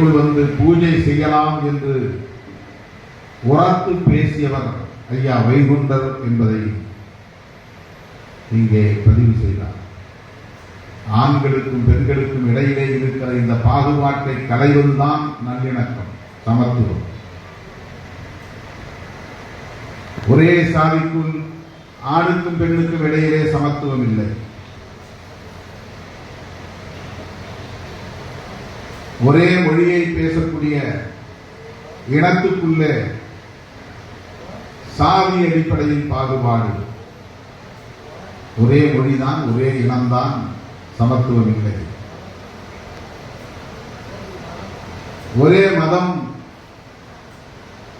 வந்து பூஜை செய்யலாம் என்று உரத்து பேசியவர் ஐயா வைகுண்டர் என்பதை இங்கே பதிவு செய்தார். ஆண்களுக்கும் பெண்களுக்கும் இடையிலே இருக்கிற இந்த பாகுபாட்டை களைவதுதான் நல்லிணக்கம் சமத்துவம். ஒரே சாதிக்குள் ஆணுக்கும் பெண்ணுக்கும் இடையிலே சமத்துவம் இல்லை. ஒரே மொழியை பேசக்கூடிய இனத்துக்குள்ளே சாதி அடிப்படையில் பாகுபாடு. ஒரே மொழிதான் ஒரே இனம்தான் சமத்துவம் இல்லை. ஒரே மதம்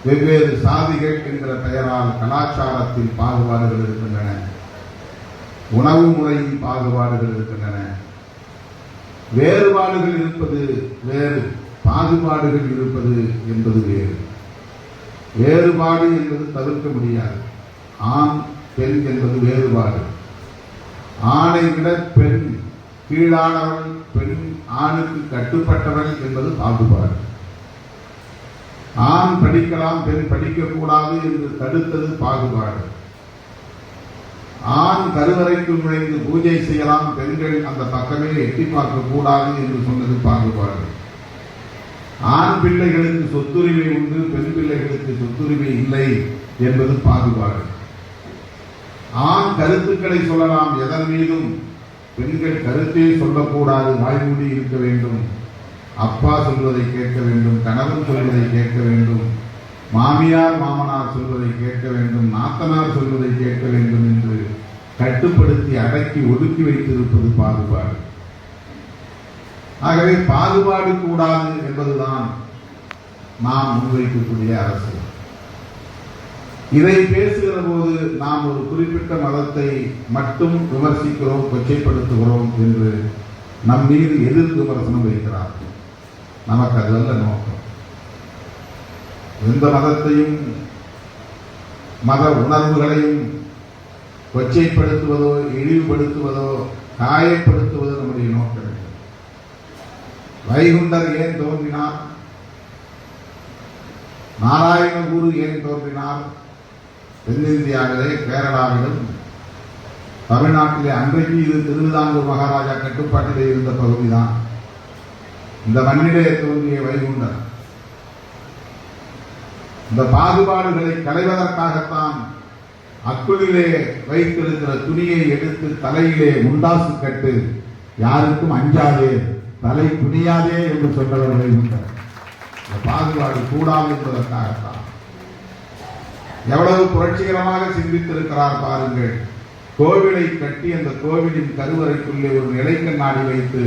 வெவ்வேறு சாதிகள் என்கிற பெயரால் கலாச்சாரத்தில் பாகுபாடுகள் இருக்கின்றன. உணவு முறையில் பாகுபாடுகள் இருக்கின்றன. வேறுபாடுகள் இருப்பது வேறு பாகுபாடுகள் இருப்பது என்பது வேறு. வேறுபாடு என்பது தவிர்க்க முடியாது. ஆண் பெண் என்பது வேறுபாடு. ஆணை விட பெண் கீழானவள் பெண் ஆணுக்கு கட்டுப்பட்டவள் என்பது பாகுபாடு. ஆண் படிக்கலாம் பெண் படிக்கக்கூடாது என்று தடுத்தது பாகுபாடு. ஆண் கருவறைக்குள் நுழைந்து பூஜை செய்யலாம் பெண்கள் அந்த பக்கமே எட்டி பார்க்க கூடாது என்று சொன்னது பாகுபாடு. ஆண் பிள்ளைகளுக்கு சொத்துரிமை உண்டு பெண் பிள்ளைகளுக்கு சொத்துரிமை இல்லை என்பது பாகுபாடு. ஆண் கருத்துக்களை சொல்லலாம் எதன் மீதும் பெண்கள் கருத்தே சொல்லக்கூடாது வாய்மூடி இருக்க வேண்டும். அப்பா சொல்வதை கேட்க வேண்டும் கணவன் சொல்வதை கேட்க வேண்டும். மாமியார் மாமனார் சொல்வதை கேட்க வேண்டும் நாத்தனார் சொல்வதை கேட்க வேண்டும் என்று கட்டுப்படுத்தி அடக்கி ஒதுக்கி வைத்திருப்பது பாகுபாடு. ஆகவே பாகுபாடு கூடாது என்பதுதான் நாம் முன்வைக்கக்கூடிய அரசியல் இதை பேசுகிற போது நாம் ஒரு குறிப்பிட்ட மதத்தை மட்டும் விமர்சிக்கிறோம் கொச்சைப்படுத்துகிறோம் என்று நம் மீது எதிர் விமர்சனம் வைக்கிறார் நமக்கு அதுவல்ல நோக்கம். எந்த மதத்தையும் மத உணர்வுகளையும் கொச்சைப்படுத்துவதோ இழிவுபடுத்துவதோ காயப்படுத்துவதோ நம்முடைய நோக்கம் வைகுண்டர் ஏன் தோன்றினார்? நாராயண குரு ஏன் தோன்றினார்? தென்னிந்தியாவிலே கேரளாவிலும் தமிழ்நாட்டிலே அன்றைக்கு இது திருவிதாங்கூர் மகாராஜா கட்டுப்பாட்டிலே இருந்த பகுதிதான். இந்த மண்ணிலே தோன்றிய வைகுண்டர். இந்த பாகுபாடுகளை களைவதற்காகத்தான் அக்குளிலே வைத்திருக்கிற துணியை எடுத்து தலையிலே உண்டாசு கட்டு யாருக்கும் அஞ்சாதே தலை துணியாதே என்று சொன்னவர் வைகுண்டர் இந்த பாகுபாடு கூடாது என்பதற்காகத்தான். எவ்வளவு புரட்சிகரமாக சிந்தித்திருக்கிறார் பாருங்கள். கோவிலை கட்டி அந்த கோவிலின் கருவறைக்குள்ளே ஒரு நிலைக்கண்ணாடி வைத்து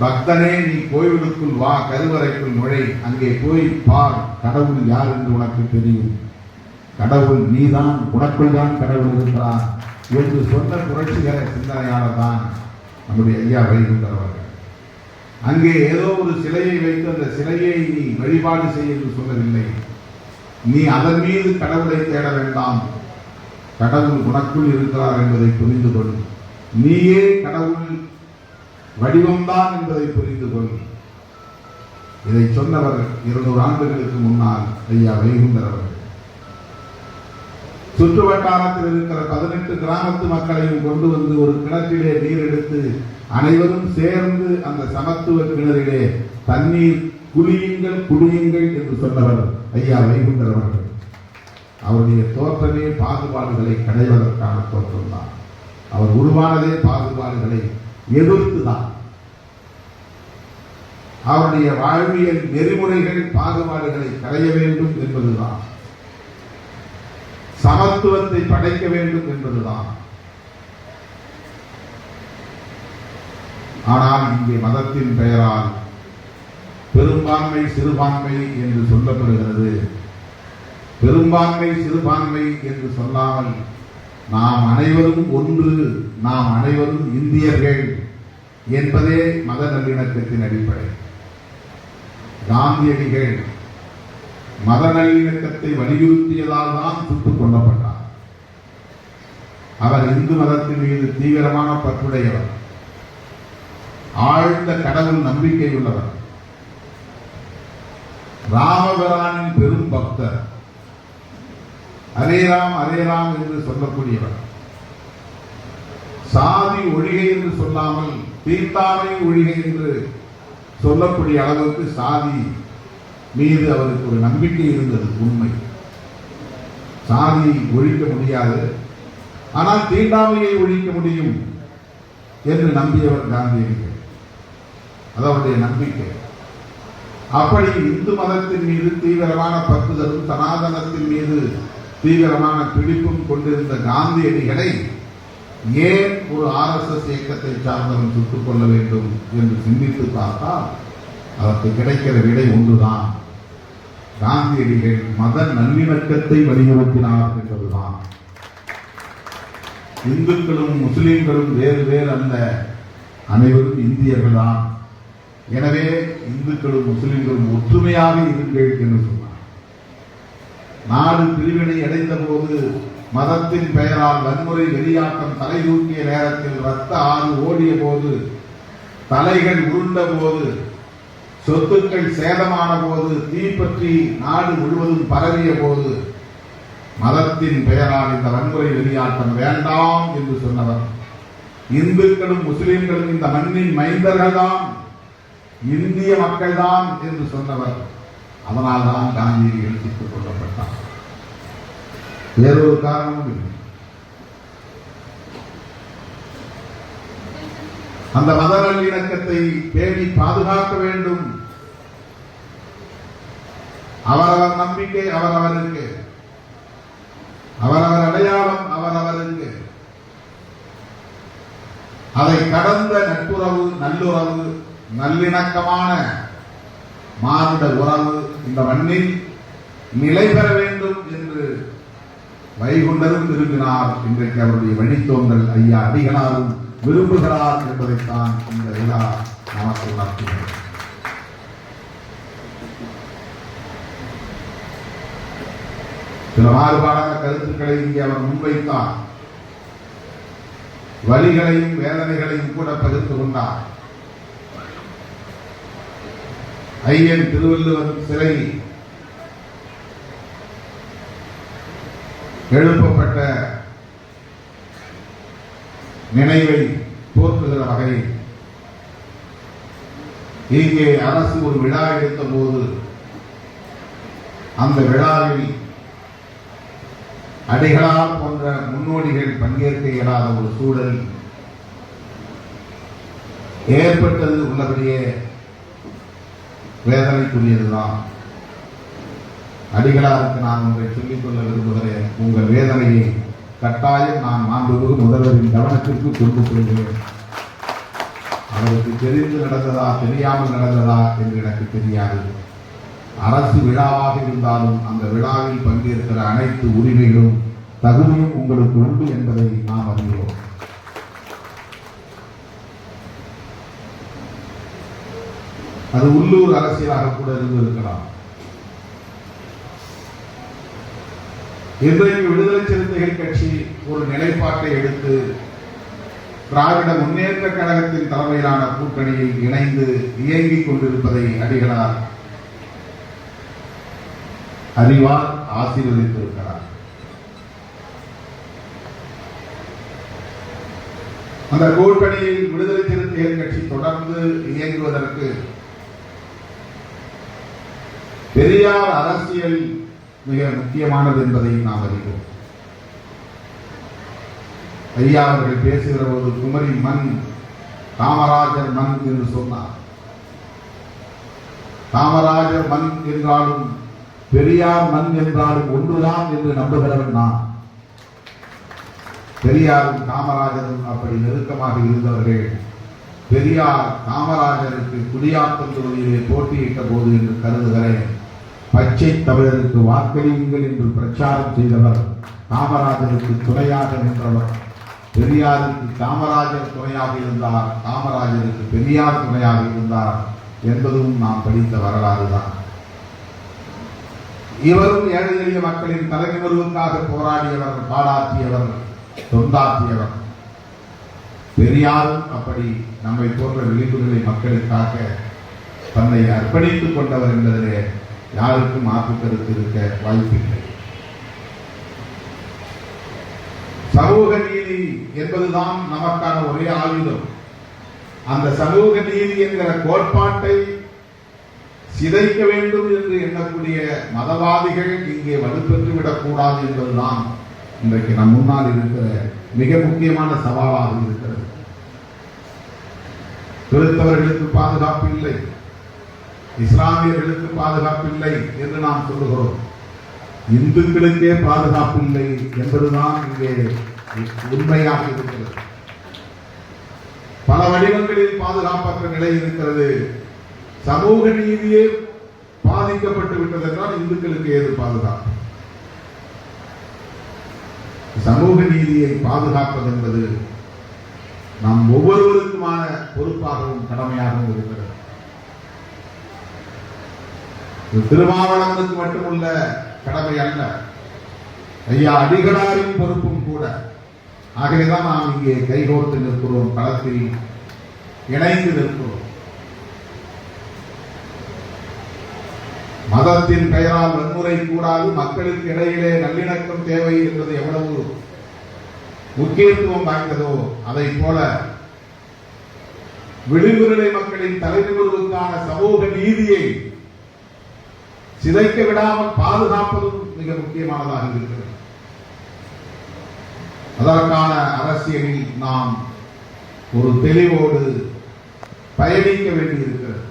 பக்தனே நீ கோயிலுக்குள் வா கருவறைக்குள் நுழை. அங்கே போய் பார் கடவுள் யார் என்று உனக்கு தெரியும். கடவுள் நீதான் உனக்குள் தான் கடவுள் இருக்கிறார் என்று சொன்ன புரட்சிகர சிந்தனையாளர் தான் நம்முடைய ஐயா வைகுண்டர் அவர்கள். அங்கே ஏதோ ஒரு சிலையை வைத்து அந்த சிலையை நீ வழிபாடு செய் என்று சொல்லவில்லை. நீ அதன் மீது கடவுளை தேட வேண்டாம். கடவுள் உனக்குள் இருக்கிறார் என்பதை புரிந்து கொள். நீயே கடவுள் வடிவம்தான் என்பதை புரிந்து கொள். இதை சொன்னவர் இருநூறு ஆண்டுகளுக்கு முன்னால் ஐயா வைகுந்தர் அவர்கள் சுற்று வட்டாரத்தில் இருக்கிற பதினெட்டு கிராமத்து மக்களையும் கொண்டு வந்து ஒரு கிணற்றிலே நீர் எடுத்து அனைவரும் சேர்ந்து அந்த சமத்துவ கிணறிலே தண்ணீர் குளியுங்கள் குடியுங்கள் என்று சொன்னவர் ஐயா வைகுந்தர் அவர்கள் அவருடைய தோற்றமே பாகுபாடுகளை கடைவதற்கான தோற்றம்தான். அவர் உருவானதே பாகுபாடுகளை எதிர்த்துதான். அவருடைய வாழ்வியல் நெறிமுறைகள் பாகுபாடுகளை களைய வேண்டும் என்பதுதான். சமத்துவத்தை படைக்க வேண்டும் என்பதுதான். ஆனால் இங்கே மதத்தின் பெயரால் பெரும்பான்மை சிறுபான்மை என்று சொல்லப்படுகிறது. பெரும்பான்மை சிறுபான்மை என்று சொல்லாமல் நாம் அனைவரும் ஒன்று நாம் அனைவரும் இந்தியர்கள் என்பதே மத நல்லிணக்கத்தின் அடிப்படை. காந்தியடிகள் மத நல்லிணக்கத்தை வலியுறுத்தியதால் தான் சுட்டுக் கொல்லப்பட்டார். அவர் இந்து மதத்தின் மீது தீவிரமான பற்றுடையவர். ஆழ்ந்த கடவுள் நம்பிக்கை உள்ளவர் ராமபிரானின் பெரும் பக்தர். ஹரே ராம் ஹரே ராம் என்று சொல்லக்கூடியவர். சாதி ஒழிகை என்று சொல்லாமல் தீர்த்தாமை ஒழிகை என்று சொல்லக்கூடிய அளவுக்கு சாதி மீது அவருக்கு ஒரு நம்பிக்கை இருந்தது உண்மை. சாதி ஒழிக்க முடியாது. ஆனால் தீண்டாமையை ஒழிக்க முடியும் என்று நம்பியவர் காந்தியடிகள் அது அவருடைய நம்பிக்கை. அப்படி இந்து மதத்தின் மீது தீவிரமான பற்றுதலும் சனாதனத்தின் மீது தீவிரமான பிடிப்பும் கொண்டிருந்த காந்தியடிகளை ஏன் ஒரு ஆர்எஸ்எஸ் இயக்கத்தை சார்ந்தவன் சுட்டுக் கொள்ள வேண்டும் என்று சிந்தித்து பார்த்தால் அதற்கு கிடைக்கிற விடை ஒன்றுதான். காந்தியடிகள் மத நல்லிணக்கத்தை வலியுறுத்தினார் என்பதுதான். இந்துக்களும் முஸ்லீம்களும் வேறு வேறு அல்ல அனைவரும் இந்தியர்கள்தான். எனவே இந்துக்களும் முஸ்லீம்களும் ஒற்றுமையாக இருங்கள் என்று சொன்னார். நாடு பிரிவினை அடைந்த போது மதத்தின் பெயரால் வன்முறை வெளியாட்டம் தலைதூக்கிய நேரத்தில் ரத்த ஆறு ஓடிய போது தலைகள் உருண்ட போது சொத்துக்கள் சேதமான போது தீப்பற்றி நாடு முழுவதும் பரவிய போது மதத்தின் பெயரால் இந்த வன்முறை வெளியாட்டம் வேண்டாம் என்று சொன்னவர். இந்துக்களும் முஸ்லிம்களும் இந்த மண்ணின் மைந்தர்கள்தான் இந்திய மக்கள்தான் என்று சொன்னவர். அதனால் தான் காந்தி எடுத்து கொள்ளப்பட்டார். வேறொரு காரணமும் இல்லை. அந்த மத நல்லிணக்கத்தை பேணி பாதுகாக்க வேண்டும். அவரவர் நம்பிக்கை அவரவருக்கு. அவரவர் அடையாளம் அவரவருக்கு. அதை கடந்த நட்புறவு நல்லுறவு நல்லிணக்கமான மானுட உறவு இந்த மண்ணில் நிலை பெற வேண்டும் என்று வைகுண்டரும் விரும்பினார். இன்றைக்கு அவருடைய வழித்தோன்றல் ஐயா அடிகளாரும் விரும்புகிறார் என்பதைத்தான் இந்த விழா நமக்கு உணர்த்துகிறது சில மாறுபாடான கருத்துக்களை இங்கே அவர் முன்வைத்தார். வலிகளையும் வேதனைகளையும் கூட பகிர்ந்து கொண்டார். ஐயன் திருவள்ளுவர் சிலை எழுப்பப்பட்ட நினைவை போற்றுகிற வகையில் இங்கே அரசு ஒரு விழா எடுத்த போது அந்த விழாவில் அடிகளார் போன்ற முன்னோடிகள் பங்கேற்க இயலாத ஒரு சூழல் ஏற்பட்டது உள்ளபடியே வேதனைக்குரியதுதான். அடிகளாருக்கு நான் உங்களை சொல்லிக் கொள்ள விரும்புகிறேன். உங்கள் வேதனையை கட்டாயம் நான் மாண்புமிகு முதல்வரின் கவனத்திற்கு கொண்டு செல்கிறேன் அவருக்கு தெரிந்து நடந்ததா தெரியாமல் நடந்ததா என்று எனக்கு தெரியாது. அரசு விழாவாக இருந்தாலும் அந்த விழாவில் பங்கேற்கிற அனைத்து உரிமைகளும் தகுதியும் உங்களுக்கு உண்டு என்பதை நாம் அறிகிறோம் அது உள்ளூர் அரசியலாக கூட இருந்திருக்கலாம். இன்றைக்கு விடுதலை சிறுத்தைகள் கட்சி ஒரு நிலைப்பாட்டை எடுத்து திராவிட முன்னேற்ற கழகத்தின் தலைமையிலான கூட்டணியில் இணைந்து இயங்கிக் கொண்டிருப்பதை அடிகளார் அறிவார் ஆசீர்வதித்திருக்கிறார். அந்த கூட்டணியில் விடுதலை சிறுத்தைகள் கட்சி தொடர்ந்து இயங்குவதற்கு பெரியார் அரசியல் மிக முக்கியமானது என்பதை நாம் அறிவோம். ஐயா அவர்கள் பேசுகிற போது குமரி மண் காமராஜர் மண் என்று சொன்னார். காமராஜர் மண் என்றாலும் பெரியார் மண் என்றாலும் ஒன்றுதான் என்று நம்புகிறவன் நான். பெரியாரும் காமராஜரும் அப்படி நெருக்கமாக இருந்தவர்கள் பெரியார் காமராஜருக்கு குடியாத்தம் தொகுதியிலே போட்டியிட்ட போது என்று கருதுகிறேன். பச்சை தமிழருக்கு வாக்களியுங்கள் என்று பிரச்சாரம் செய்தவர் காமராஜருக்கு துணையாக நின்றவர். பெரியாருக்கு காமராஜர் துணையாக இருந்தார் காமராஜருக்கு பெரியார் துணையாக இருந்தார் என்பதும் நாம் படித்த வரலாறு தான் இவரும் ஏழை எளிய மக்களின் தலைநிமிர்வுக்காக போராடியவர் பாடாற்றியவர் தொண்டாற்றியவர். பெரியாரும் அப்படி நம்மை போன்ற விளிம்புகளை மக்களுக்காக தன்னை அர்ப்பணித்துக் கொண்டவர் என்பதிலே யாருக்கும் மாற்று கருத்து இருக்க வாய்ப்பில்லை. சமூக நீதி என்பதுதான் நமக்கான ஒரே ஆயுதம். அந்த சமூக நீதி என்கிற கோட்பாட்டை சிதைக்க வேண்டும் என்று எண்ணக்கூடிய மதவாதிகள் இங்கே வலுப்பெற்று விடக்கூடாது என்பதுதான் இன்றைக்கு நம் முன்னால் இருக்கிற மிக முக்கியமான சவாலாக இருக்கிறது. கிறிஸ்தவர்களுக்கு பாதுகாப்பு இல்லை. இஸ்லாமியர்களுக்கு பாதுகாப்பு இல்லை என்று நாம் சொல்லுகிறோம். இந்துக்களுக்கே பாதுகாப்பு இல்லை என்பதுதான் இங்கே உண்மையாக இருக்கிறது. பல வடிவங்களில் பாதுகாப்பற்ற நிலை இருக்கிறது. சமூக நீதியே பாதிக்கப்பட்டு விட்டது என்றால் இந்துக்களுக்கு ஏது பாதுகாப்பு? சமூக நீதியை பாதுகாப்பது என்பது நாம் ஒவ்வொருவருக்குமான பொறுப்பாகவும் கடமையாகவும் இருக்கிறது. திருமாவளவனுக்கு மட்டுமுள்ள கடமை அல்ல. ஐயா அடிகளாரின் பொறுப்பும் கூட. ஆகவேதான் நாம் இங்கே கைகோர்த்து நிற்கிறோம் களத்தில் இணைந்து நிற்கிறோம். மதத்தின் பெயரால் வன்முறை கூடாது மக்களுக்கு இடையிலே நல்லிணக்கம் தேவை என்பது எவ்வளவு முக்கியத்துவம் வாய்ந்ததோ அதை போல விடுமுறை மக்களின் தலைநிமிர்வுக்கான சமூக நீதியை சிதைக்க விடாமல் பாதுகாப்பதும் மிக முக்கியமானதாக இருக்கிறது. அதற்கான அரசியலில் நாம் ஒரு தெளிவோடு பயணிக்க வேண்டியிருக்கிறது.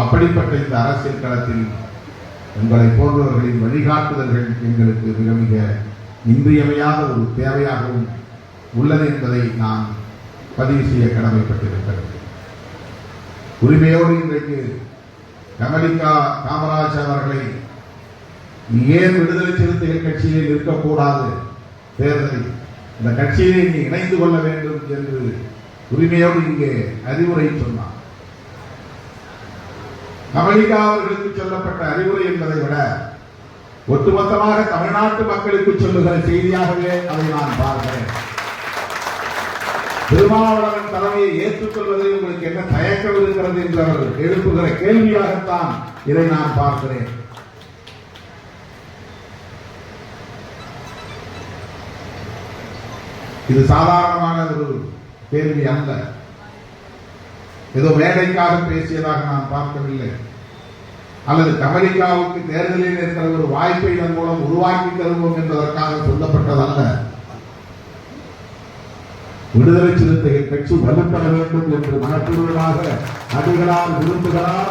அப்படிப்பட்ட இந்த அரசியல் களத்தில் உங்களை போன்றவர்களின் வழிகாட்டுதல்கள் எங்களுக்கு மிக மிக இன்றியமையாத ஒரு தேவையாகவும் உள்ளது என்பதை நான் பதிவு செய்ய கடமைப்பட்டிருக்கிறேன். உரிமையோடு இன்றைக்கு கமலிகா காமராஜ் அவர்களை ஏன் விடுதலை சிறுத்தைகள் கட்சியில் இருக்கக்கூடாது தேர்தலில் இந்த கட்சியிலே நீ இணைந்து கொள்ள வேண்டும் என்று உரிமையோடு இங்கே அறிவுரை சொன்னார். கமலிகா அவர்களுக்கு சொல்லப்பட்ட அறிவுரை என்பதை விட ஒட்டுமொத்தமாக தமிழ்நாட்டு மக்களுக்கு சொல்லுகிற செய்தியாகவே அதை நான் பார்க்கிறேன். திருமாவளவன் தலைமையை ஏற்றுக்கொள்வதில் உங்களுக்கு என்ன தயக்கம் இருக்கிறது என்று அவர் எழுப்புகிற கேள்வியாகத்தான் இதை நான் பார்க்கிறேன். இது சாதாரணமான ஒரு கேள்வி அல்ல. ஏதோ மேடைக்காக பேசியதாக நான் பார்க்கவில்லை. அல்லது கமலிக்காவுக்கு தேர்தலில் இருக்கிற ஒரு வாய்ப்பை இதன் மூலம் உருவாக்கி தருவோம் என்பதற்காக சொல்லப்பட்டதல்ல. விடுதலை சிறுத்தைகள் கட்சி வலுப்பட வேண்டும் என்று மனப்பூர்வமாக அடிகளார் விரும்புகிறார்.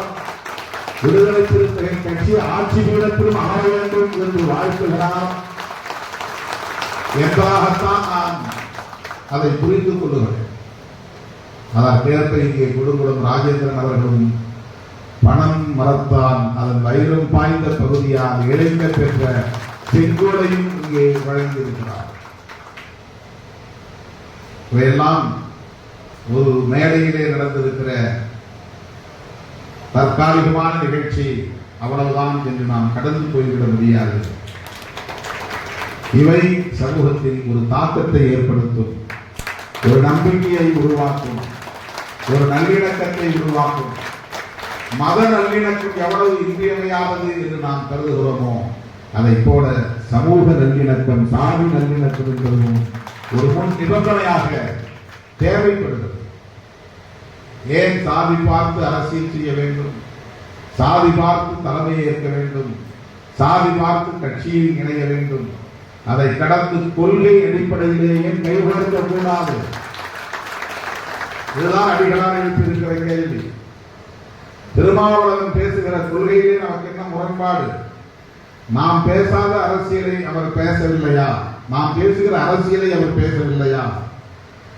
விடுதலை சிறுத்தைகள் கட்சி ஆட்சி பீடத்திலும் அமர வேண்டும் என்று வாழ்த்துகிறார். என்பதாகத்தான் நான் அதை புரிந்து கொள்ளுகிறேன். பேரத்தை இங்கே குடும்பம் ராஜேந்திரன் அவர்களும் பணம் மரத்தான் அதன் வைரம் பாய்ந்த பகுதியால் இழைக்க பெற்ற செங்கோலையும் இங்கே வழங்கியிருக்கிறார். இவையெல்லாம் ஒரு மேடையிலே நடந்திருக்கிற தற்காலிகமான நிகழ்ச்சி அவ்வளவுதான் என்று நாம் கடந்து போய்விட முடியாது. இவை சமூகத்தில் ஒரு தாக்கத்தை ஏற்படுத்தும் ஒரு நம்பிக்கையை உருவாக்கும் ஒரு நல்லிணக்கத்தை உருவாக்கும். மத நல்லிணக்கம் எவ்வளவு இன்றியமையாதது என்று நாம் கருதுகிறோமோ அதை போல சமூக நல்லிணக்கம் சாதி நல்லிணக்கம் என்பதும் ஒரு முன் நிபந்தனையாக தேவைப்படுகிறது. ஏன் சாதி பார்த்து அரசியல் செய்ய வேண்டும்? சாதி பார்த்து தலைமையை ஏற்க வேண்டும். சாதி பார்த்து கட்சியில் இணைய வேண்டும். அதை கடந்து கொள்கை அடிப்படையிலேயே கைவிடக்க கூடாது. இதுதான் அடிகளாக எழுப்பியிருக்கிற கேள்வி. திருமாவளவன் பேசுகிற கொள்கையிலே நமக்கு என்ன முரண்பாடு? நாம் பேசாத அரசியலை அவர் பேசவில்லையா? நாம் பேசுகிற அரசியலை அவர் பேசவில்லையா?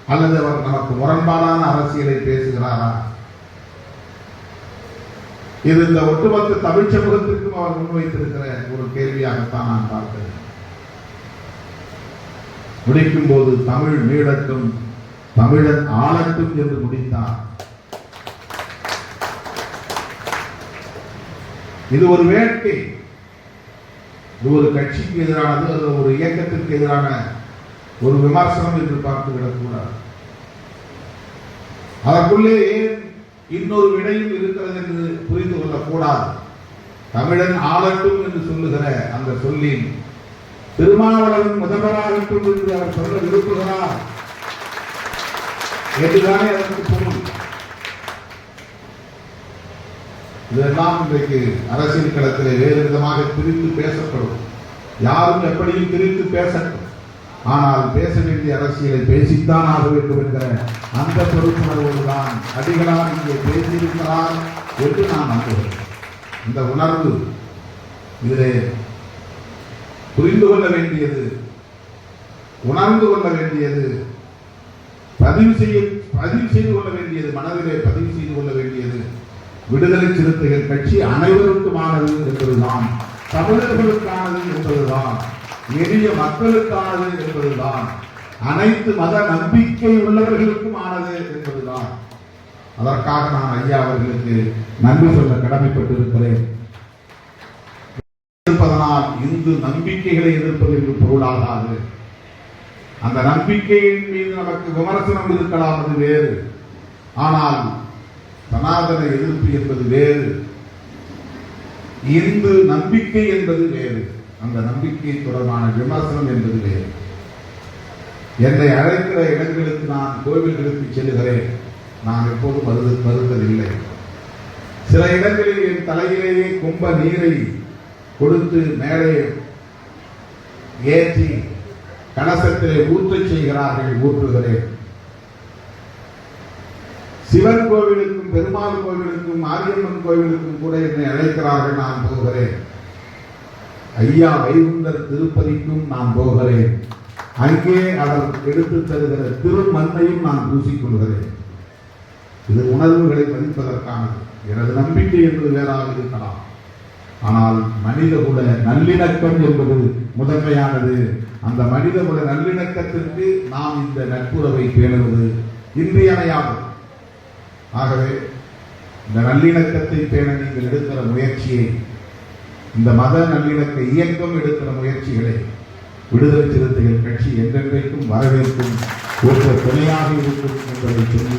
அல்லது அவர் நமக்கு முரண்பாடான அரசியலை பேசுகிறாரா? இது இந்த ஒட்டுமொத்த தமிழ் சமூகத்திற்கும் அவர் முன்வைத்திருக்கிற ஒரு கேள்வியாகத்தான் நான் பார்க்கிறேன். முடிக்கும் போது தமிழ் மீளட்டும் தமிழன் ஆளட்டும் என்று முடித்தார். இது ஒரு வேட்கை. இது ஒரு கட்சிக்கு எதிரானது அது ஒரு இயக்கத்திற்கு எதிரான ஒரு விமர்சனம் என்று பார்த்து விடக்கூடாது. அதற்குள்ளே ஏன் இன்னொரு விடையும் இருக்கிறது என்று புரிந்து கொள்ளக்கூடாது? தமிழன் ஆளட்டும் என்று சொல்லுகிற அந்த சொல்லின் திருமாவளவன் முதல்வராகட்டும் என்று அவர் சொல்ல விரும்புகிறார். என்றுதானே அதற்கு இதெல்லாம் இன்றைக்கு அரசியல் களத்திலே வேறு விதமாக பிரித்து பேசப்படும். யாரும் எப்படியும் பிரித்து பேசட்டும். ஆனால் பேச வேண்டிய அரசியலை பேசித்தான் ஆக வேண்டும் என்கிற அந்த பொறுப்புணர்வோடு தான் அடிகளார் இங்கே பேசியிருக்கிறார் என்று நான் நம்புகிறேன். இந்த உணர்வு இதிலே புரிந்து கொள்ள வேண்டியது உணர்ந்து கொள்ள வேண்டியது பதிவு செய்ய பதிவு செய்து கொள்ள வேண்டியது மனதிலே பதிவு செய்து கொள்ள வேண்டியது விடுதலை சிறுத்தைகள் கட்சி அனைவருக்குமானது என்பதுதான் தமிழர்களுக்கானது என்பதுதான் எளிய மக்களுக்கானது என்பதுதான் அனைத்து மத நம்பிக்கை உள்ளவர்களுக்கும் ஆனது என்பதுதான். அதற்காக நான் ஐயா அவர்களுக்கு நன்றி சொல்ல கடமைப்பட்டிருக்கிறேன். இருப்பதனால் இந்து நம்பிக்கைகளை எதிர்ப்பது என்று பொருளாகாது. அந்த நம்பிக்கையின் மீது நமக்கு விமர்சனம் இருக்கலாம் அது வேறு. ஆனால் சனாதன எதிர்ப்பு என்பது வேறு. இந்து நம்பிக்கை என்பது வேறு. அந்த நம்பிக்கை தொடர்பான விமர்சனம் என்பது வேறு. என்னை அழைக்கிற இடங்களுக்கு நான் கோவில்களுக்கு செல்லுகிறேன். நான் எப்போதும் மறுது மறுத்ததில்லை சில இடங்களில் என் தலையிலேயே கும்ப நீரை கொடுத்து மேலே ஏற்றி கலசத்திலே ஊற்றச் செய்கிறார்கள் ஊற்றுகிறேன். சிவன் கோவிலுக்கும் பெருமாள் கோவிலுக்கும் மாரியம்மன் கோவிலுக்கும் கூட என்னை அழைக்கிறார்கள் நான் போகிறேன். ஐயா வைகுண்டர் திருப்பதிக்கும் நான் போகிறேன். அங்கே அவர் எடுத்து தருகிற திருமண்ணையும் நான் பூசிக்கொள்கிறேன் இது உணர்வுகளை மதிப்பதற்கானது எனது நம்பிக்கை என்பது வேறாக இருக்கலாம். ஆனால் மனிதகுல நல்லிணக்கம் என்பது முதன்மையானது. அந்த மனிதகுல நல்லிணக்கத்திற்கு நாம் இந்த நட்புறவை பேணுவது இன்றியமையாகும் ஆகவே இந்த நல்லிணக்கத்தை பேண நீங்கள் எடுக்கிற முயற்சியை இந்த மத நல்லிணக்க இயக்கம் எடுக்கிற முயற்சிகளை விடுதலை சிறுத்தைகள் கட்சி என்றென்றைக்கும் வரவேற்கும் ஒரு துணையாக இருக்கும் என்பதை சொல்லி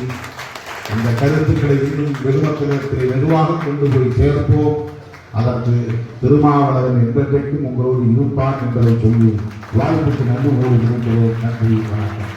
இந்த கருத்துக்களை இன்னும் வெகுமத்தினத்திலே வெகுவாக கொண்டு போய் சேர்ப்போம். அதற்கு திருமாவளவன் என்றென்றைக்கும் உங்களோடு இருப்பான் என்பதை சொல்லி வாழ்வுக்கு நன்றி கூறுகிறோம் நன்றி வணக்கம்.